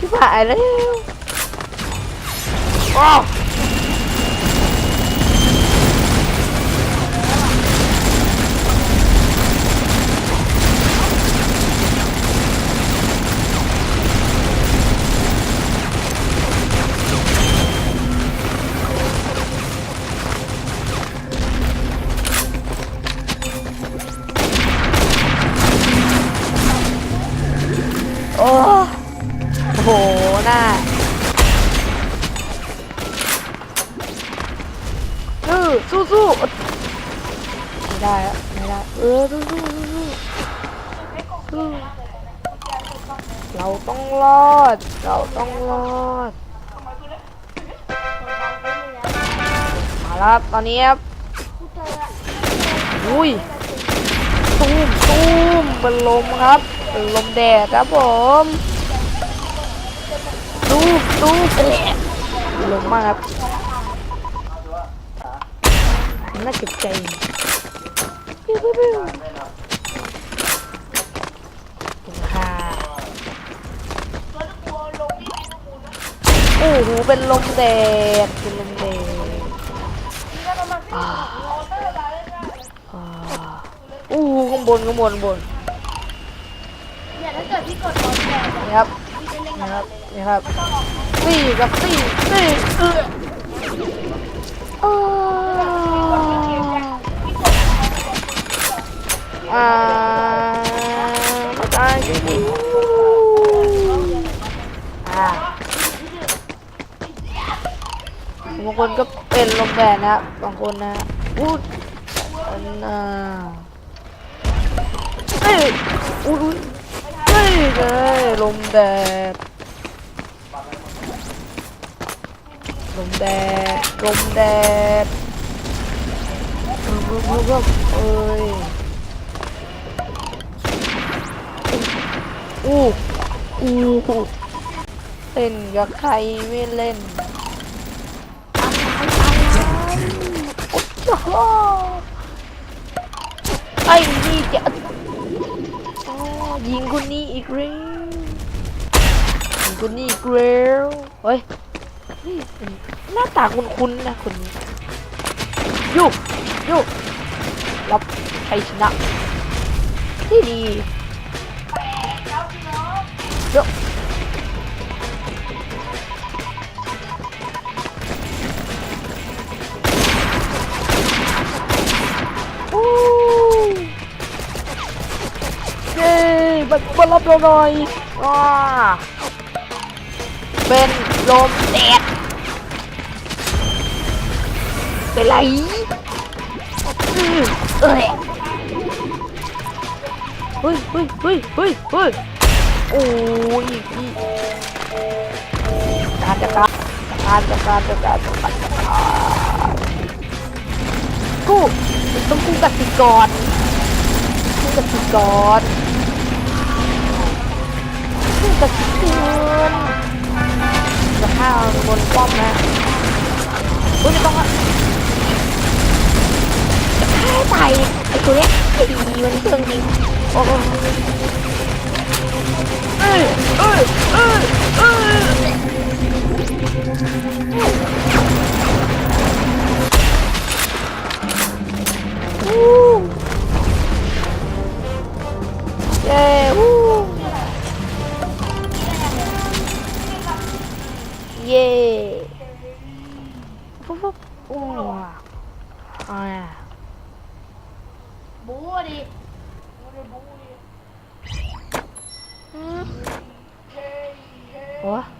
ชิบหายแล้วอ้ สู้สู้ไม่ได้อะไม่ได้ เออสู้สู้สู้สู้เราต้องรอด เราต้องรอด มาแล้วตอนนี้ครับ อุ้ยตูมตูมเป็นลมครับเป็นลมแดดครับผมตูมตูมเป็นลมมากครับ น่าเจ็บใจปิ้วปิ้วปิ้วขอบคุณค่ะโอ้โหเป็นลมแดดเป็นลมแดดอ่าอ่าอู้ข้างบนข้างบนข้างบนเนี่ยถ้าเกิดพี่กดบอลแดงนี่ครับนี่ครับนี่ครับตีกับตีตีเออเออ อ่ามาตายกันดิอ่าบางคนก็เป็นลมแดดนะครับบางคนนะพูดอันน่ะเอ้ยอุ้ยเฮ้ยเลยลมแดดลมแดดลมแดดบึ้มบึ้มบึ้มบึ้มเอ้ย อู้อู้เล่นกับใครไม่เล่นโอ้โหไอ้นี่จะยิงคนนี้อีกแล้วยิงคนนี้อีกแล้วเฮ้ยนี่หน้าตาคุ้นๆนะคนนี้ยุบยุบรับชัยชนะที่ดี เยอะโอ้เย้มามารับเราหน่อยว้าเป็นลมแดดเป็นไรเอ้ยเฮ้ยเฮ้ยเฮ้ยเฮ้ย โอ้ยอีกทีการจัดการจัดการจัดการจัดการจัดการกูต้องกู้กสิกรกู้กสิกรขึ้นกระชืนจะข้าวบนป้อมนะอุ้ยไม่ต้องจะฆ่าให้ตายไอ้ตัวเนี้ยไอ้ดีมันเครื่องจริงโอ้ โหเอ้ยเอ้ยเอ้ยเอ้ยวู้เย้ วู้เ